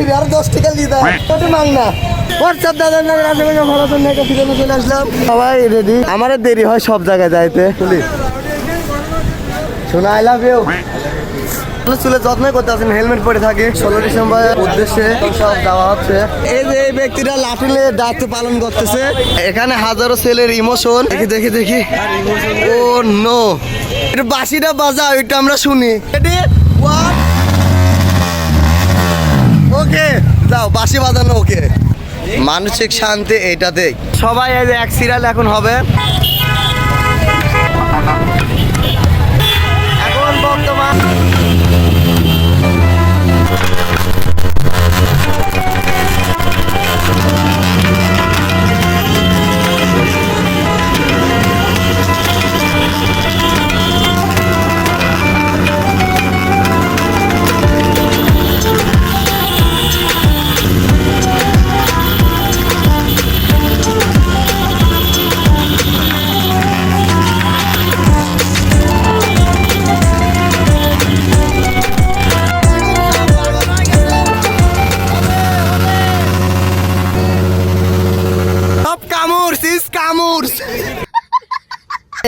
এক লাখ দশ টাকা না। সবাই রেডি আমার দেরি হয় সব জায়গায় যাইতে। শোনা। আই লাভ ইউ চুলে যত্ন করতে আছেন হেলমেট পরে থাকে। ষোলো ডিসেম্বরের উদ্দেশ্যে সব দেওয়া হচ্ছে। এই যে এই ব্যক্তিটা লাঠি নিয়ে দায়িত্ব পালন করতেছে, এখানে হাজারো ছেলের ইমোশন। দেখি দেখি দেখি। Oh, no. এটা বাসিটা বাজা ওইটা আমরা শুনি। ওকে যাও বাসি বাজানো ওকে মানসিক শান্তি এইটাতে সবাই এই যে এক সিরিয়াল এখন হবে। এখন বর্তমান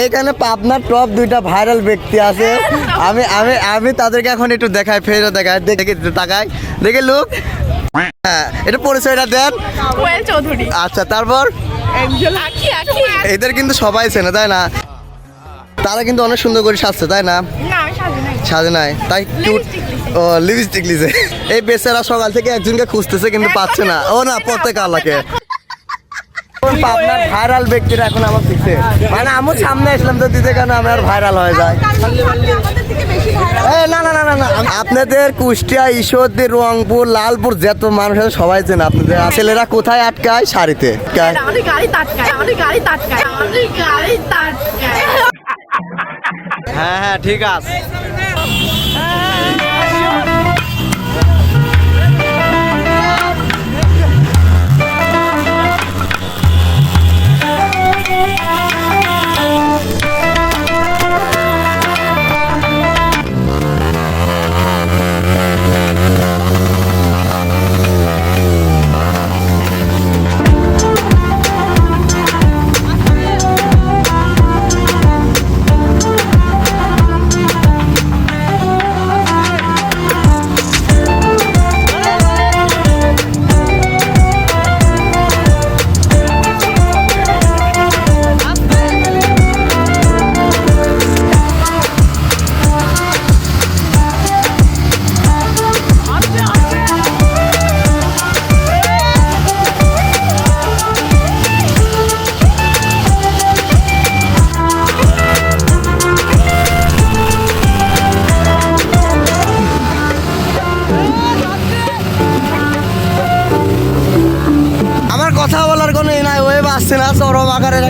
এখানে পাবনার টপ দুইটা ভাইরাল ব্যক্তি আছে। আমি আমি আমি তাদেরকে এখন একটু দেখাই ফেরত দেখাই দেখে তাকাই। দেখে লুক হ্যাঁ এটা পরিচয়টা দেন। চৌধুরী। আচ্ছা তারপর? এদের কিন্তু সবাই চেনে তাই না? তারা কিন্তু অনেক সুন্দর করে সাজছে তাই না? সাজু নাই। তাই কিউট ও লিপস্টিক লিজে এই বেচারা সকাল থেকে একজনকে খুঁজতেছে কিন্তু পাচ্ছে না। ও না প্রত্যেক আলাকে আপনার ভাইরাল ব্যক্তিরা এখন আমার পিছে। মানে আমি সামনে আসলাম তো দিতে কেন আমি আর ভাইরাল হয়ে যায়। না না না না না আপনাদের কুষ্টিয়া ঈশ্বরদী রংপুর লালপুর যত মানুষ আছে সবাই চেনে। আপনাদের ছেলেরা কোথায় আটকায়? শাড়িতে আমাদের গাড়ি তাটকায় আমাদের গাড়ি তাটকায় আমাদের গাড়ি তাটকায়। হ্যাঁ হ্যাঁ ঠিক আছে।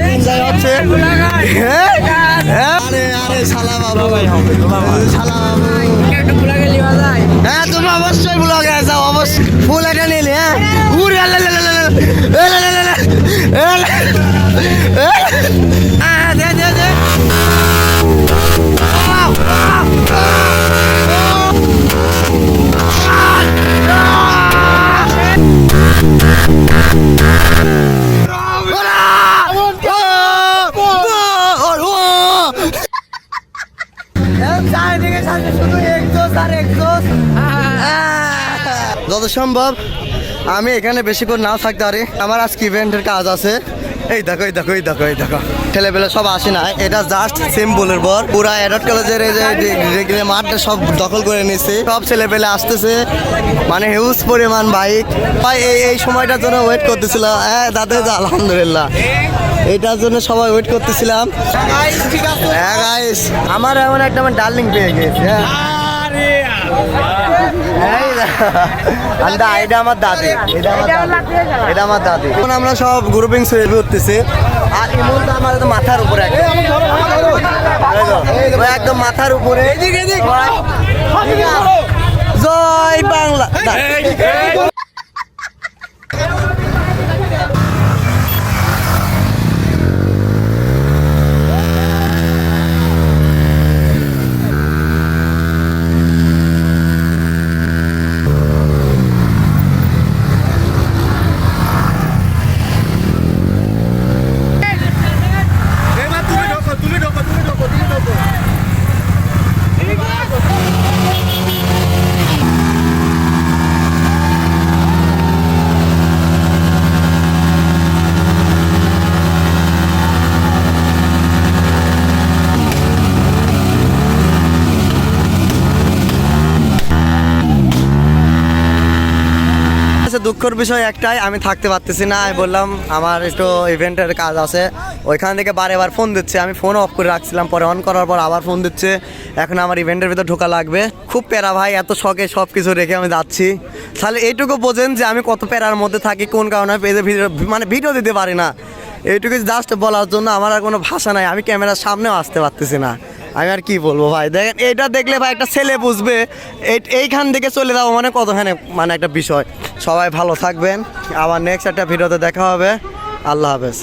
এনজয় হচ্ছে হ্যাঁ? হ্যাঁ? আরে আরে শালা বাবু শালা বাবু হ্যাঁ তুমি অবশ্যই ব্লগে যাও অবশ্যই ফুল এটা নিলে হ্যাঁ সম্ভব। আমি এখানে বেশিক্ষণ নাও থাকতে পারি। আমার আজকে ইভেন্টের কাজ আছে। এই দেখো এই দেখো এই দেখো এই দেখো। ছেলেপেলে সব আসে না। এটা জাস্ট সিম্পলের পর পুরা অ্যাডাল্ট কলেজের এই যে মাঠটা সব দখল করে নিচ্ছে সব ছেলেপেলে আসতেছে। মানে হিউজ পরিমাণ বাইক ভাই, এই এই সময়টার জন্য ওয়েট করতেছিল। হ্যাঁ দাদা আলহামদুলিল্লাহ। এটার জন্য সবাই ওয়েট করতেছিলাম। হ্যাঁ গাইস আমার এমন একটা আমার ডার্লিং পেয়ে গেছে। হ্যাঁ। আন্দা, এটা আমার দাদি। এটা আমার এটা আমার দাদি। এখন আমরা সব গ্রুপিং সেলফি উঠতেছি আর এই মুহূর্তে আমার মাথার উপরে একদম। তো, একদম মাথার উপরে। জয় বাংলা। দুঃখের বিষয় একটাই, আমি থাকতে পারতেছি না, আমি বললাম আমার একটু ইভেন্টের কাজ আছে, ওইখান থেকে বারে বার ফোন দিচ্ছে, আমি ফোন অফ করে রাখছিলাম, পরে অন করার পর আবার ফোন দিচ্ছে, এখন আমার ইভেন্টের ভিতর ঢোকা লাগবে। খুব প্যারা ভাই, এত শখে সব কিছু রেখে আমি যাচ্ছি। তাহলে এইটুকু বোঝেন যে আমি কত প্যারার মধ্যে থাকি, কোন কারণে পেজে ভিডিও মানে ভিডিও দিতে পারি না। এইটুকু জাস্ট বলার জন্য আমার আর কোনো ভাষা নাই, আমি ক্যামেরার সামনেও আসতে পারতেছি না। আমি আর কি বলব ভাই, দেখেন এটা দেখলে ভাই একটা ছেলে বুঝবে, এই- এইখান থেকে চলে যাব মানে কতখানে মানে একটা বিষয়। সবাই ভালো থাকবেন। আবার নেক্সট একটা ভিডিওতে দেখা হবে। আল্লাহ হাফেজ।